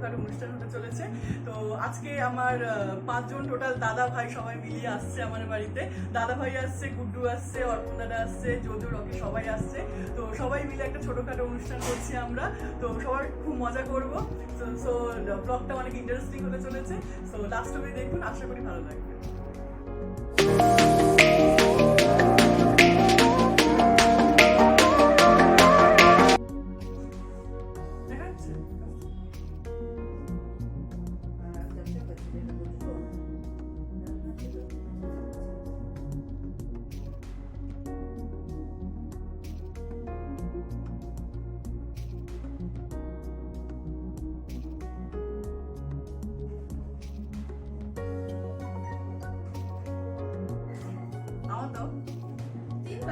ছোটখাটো অনুষ্ঠান হতে চলেছে। তো আজকে আমার পাঁচজন টোটাল দাদা ভাই সবাই মিলিয়ে আসছে আমার বাড়িতে। দাদা ভাই আসছে, গুড্ডু আসছে, অর্পণ দাদা আসছে যদু রকি সবাই আসছে। তো সবাই মিলে একটা ছোটোখাটো অনুষ্ঠান করছি আমরা। তো সবার খুব মজা করব। সো ব্লগটা অনেক ইন্টারেস্টিং হতে চলেছে। সো লাস্ট অবধি দেখুন, আশা করি ভালো লাগবে।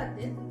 debates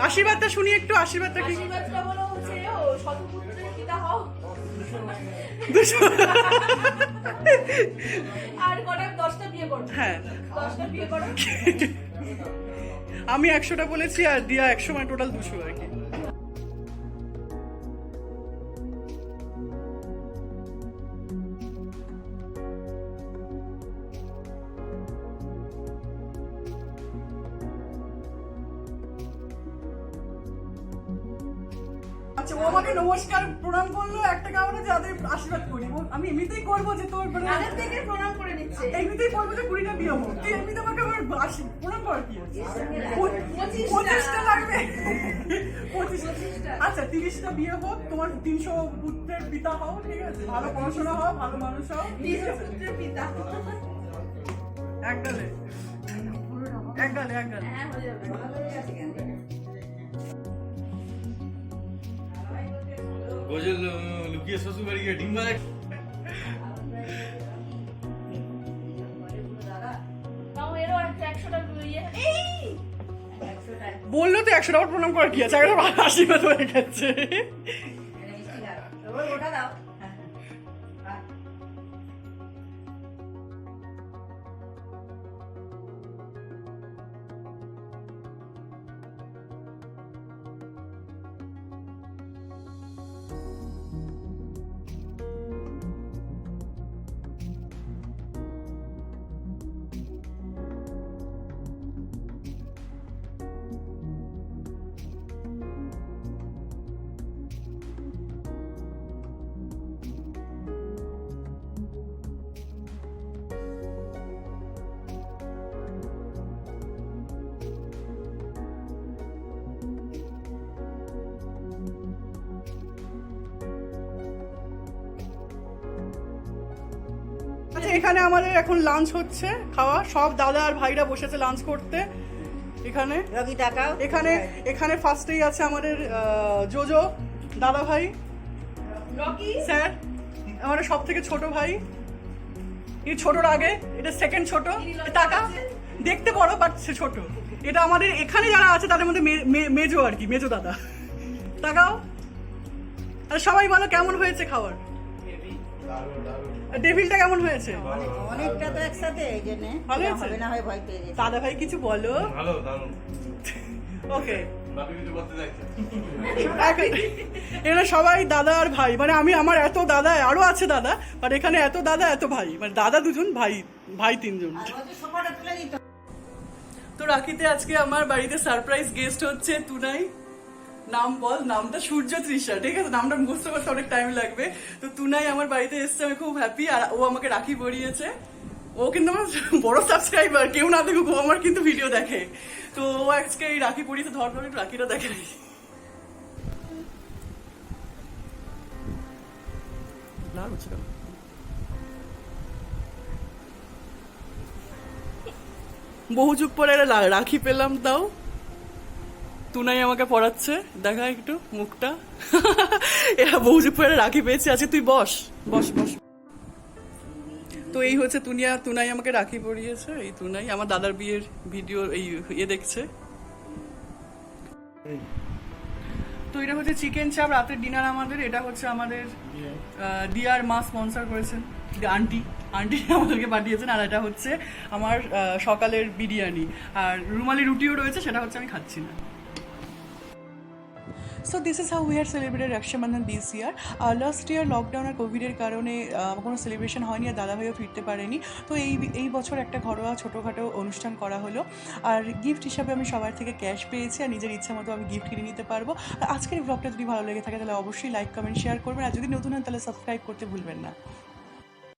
আশীর্বাদটা শুনি একটু আশীর্বাদটা কি? হ্যাঁ। আমি একশোটা বলেছি আর দিয়া একশো মানে টোটাল দুশো আর কি। ও আমাকে নমস্কার প্রণাম করল একটা কারণে যাদের আশীর্বাদ করি। আমি এমনিতেই করব যে তোর মানে আগের থেকে প্রণাম করে নিচ্ছে। এমনিতেই বলব যে কুড়িটা বিয়ে হোক। তুই এমনিতে আমাকে আমার আশি প্রণাম কর কি পঁচিশটা। লাগবে। পঁচিশটা। আচ্ছা তিরিশটা বিয়ে হোক তোমার তিনশো পুত্রের পিতা হও ঠিক আছে? ভালো পড়াশোনা হও ভালো মানুষ হও আছে? পুত্রের পিতা। এক গালে। এক গালে এক গালে। হ্যাঁ হয়ে যাবে। গোজল লুকিয়ে শ্বশুর বাড়ি গিয়ে ডিম একশোটা বলল তো একশো টাকা প্রণাম করার কি আছে? একটা আশীর্বাদ হয়ে গেছে। এখানে আমাদের এখন লাঞ্চ হচ্ছে খাওয়া। সব দাদা আর ভাইরা বসেছে লাঞ্চ করতে। এখানে। রবি টাকা। এখানে এখানে ফার্স্টেই আছে আমাদের জোজো দাদা ভাই। রকি। স্যার আমাদের সব থেকে ছোট ভাই। এই ছোটর আগে এটা সেকেন্ড ছোট। টাকা। দেখতে বড় বাট সে ছোট। এটা আমাদের এখানে যারা আছে তাদের মধ্যে মেজো আর কি মেজো দাদা। টাকাও। আর সবাই বলো কেমন হয়েছে খাবার ডেভিলটা কেমন হয়েছে? অনেকটা তো একসাথে এই জন্যে ভালো হয়েছে? হবে না হয় ভয় পেয়ে গেছে। দাদা ভাই কিছু বলো? ভালো দারুণ। ওকে। এরা সবাই দাদা আর ভাই। মানে আমি আমার এত দাদা আরও আছে দাদা বাট এখানে এত দাদা এত ভাই। মানে দাদা দুজন ভাই ভাই তিনজন। তো রাখিতে আজকে আমার বাড়িতে সারপ্রাইজ গেস্ট হচ্ছে তুনাই। নাম বল নামটা সূর্য তৃষা ঠিক আছে? নামটা মুখস্থ করতে অনেক টাইম লাগবে। তো তুনাই আমার বাড়িতে এসছে আমি খুব হ্যাপি আর ও আমাকে রাখি পরিয়েছে। ও কিন্তু আমার বড় সাবস্ক্রাইবার কেউ না দেখুক ও আমার কিন্তু ভিডিও দেখে। তো ও আজকে এই রাখি পরিয়েছে ধর ধর একটু রাখিটা দেখে লাল হচ্ছে কেন? বহু যুগ পরে রাখি পেলাম তাও। তুনাই আমাকে পড়াচ্ছে। দেখা একটু, মুখটা। এরা যুগ পরে রাখি পেয়েছে আজকে তুই বস। বস বস। তো এই হচ্ছে তুনিয়া, তুনাই আমাকে রাখি পরিয়েছে। এই তুনাই আমার দাদার বিয়ের ভিডিও, এই ইয়ে দেখছে। তো এটা হচ্ছে চিকেন চাপ, রাতের ডিনার আমাদের। এটা হচ্ছে আমাদের ডিয়ার মা স্পন্সর করেছেন। আন্টি আন্টি আমাদেরকে পাঠিয়েছেন। আর এটা হচ্ছে আমার সকালের বিরিয়ানি। আর রুমালি রুটিও রয়েছে, সেটা হচ্ছে আমি খাচ্ছি না। So this is how we had celebrated Rakshabandhan this year last year lockdown আর কোভিডের কারণে কোনো সেলিব্রেশন হয়নি আর দাদাভাইও ফিরতে পারেনি। তো এই এই বছর একটা ঘরোয়া ছোটোখাটো অনুষ্ঠান করা হলো। আর গিফট হিসাবে আমি সবার থেকে ক্যাশ পেয়েছি আর নিজের ইচ্ছা মতো আমি গিফট কিনে নিতে পারব। আর আজকের ব্লগটা যদি ভালো লেগে থাকে, তাহলে অবশ্যই লাইক কমেন্ট শেয়ার করবেন। আর যদি নতুন হন, তাহলে সাবস্ক্রাইব করতে ভুলবেন না।